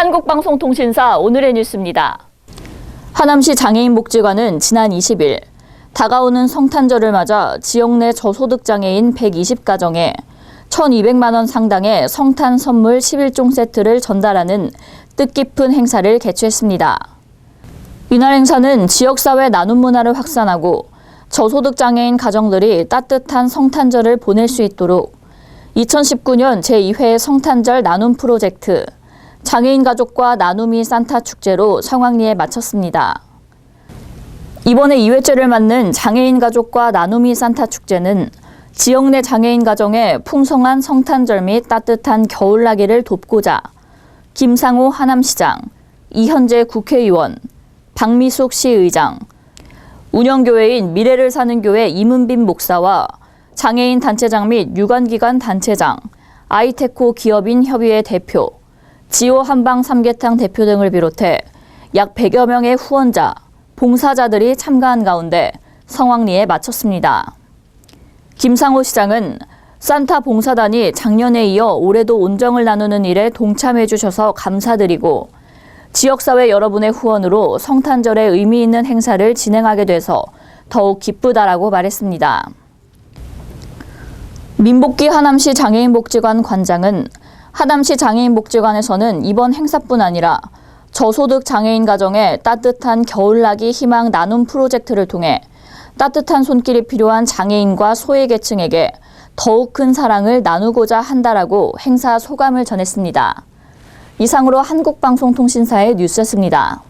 한국방송통신사 오늘의 뉴스입니다. 하남시 장애인 복지관은 지난 20일 다가오는 성탄절을 맞아 지역 내 저소득 장애인 120가정에 1,200만 원 상당의 성탄 선물 11종 세트를 전달하는 뜻깊은 행사를 개최했습니다. 이날 행사는 지역사회 나눔 문화를 확산하고 저소득 장애인 가정들이 따뜻한 성탄절을 보낼 수 있도록 2019년 제2회 성탄절 나눔 프로젝트 장애인 가족과 나눔이 산타 축제로 성황리에 마쳤습니다. 이번에 2회째를 맞는 장애인 가족과 나눔이 산타 축제는 지역 내 장애인 가정의 풍성한 성탄절 및 따뜻한 겨울나기를 돕고자 김상호 하남시장, 이현재 국회의원, 박미숙 시의장, 운영교회인 미래를 사는 교회 이문빈 목사와 장애인 단체장 및 유관기관 단체장, 아이테코 기업인 협의회 대표, 지오 한방 삼계탕 대표 등을 비롯해 약 100여 명의 후원자, 봉사자들이 참가한 가운데 성황리에 마쳤습니다. 김상호 시장은 산타 봉사단이 작년에 이어 올해도 온정을 나누는 일에 동참해 주셔서 감사드리고 지역사회 여러분의 후원으로 성탄절에 의미 있는 행사를 진행하게 돼서 더욱 기쁘다라고 말했습니다. 민복기 하남시 장애인복지관 관장은 하남시 장애인복지관에서는 이번 행사뿐 아니라 저소득 장애인 가정에 따뜻한 겨울나기 희망 나눔 프로젝트를 통해 따뜻한 손길이 필요한 장애인과 소외계층에게 더욱 큰 사랑을 나누고자 한다라고 행사 소감을 전했습니다. 이상으로 한국방송통신사의 뉴스였습니다.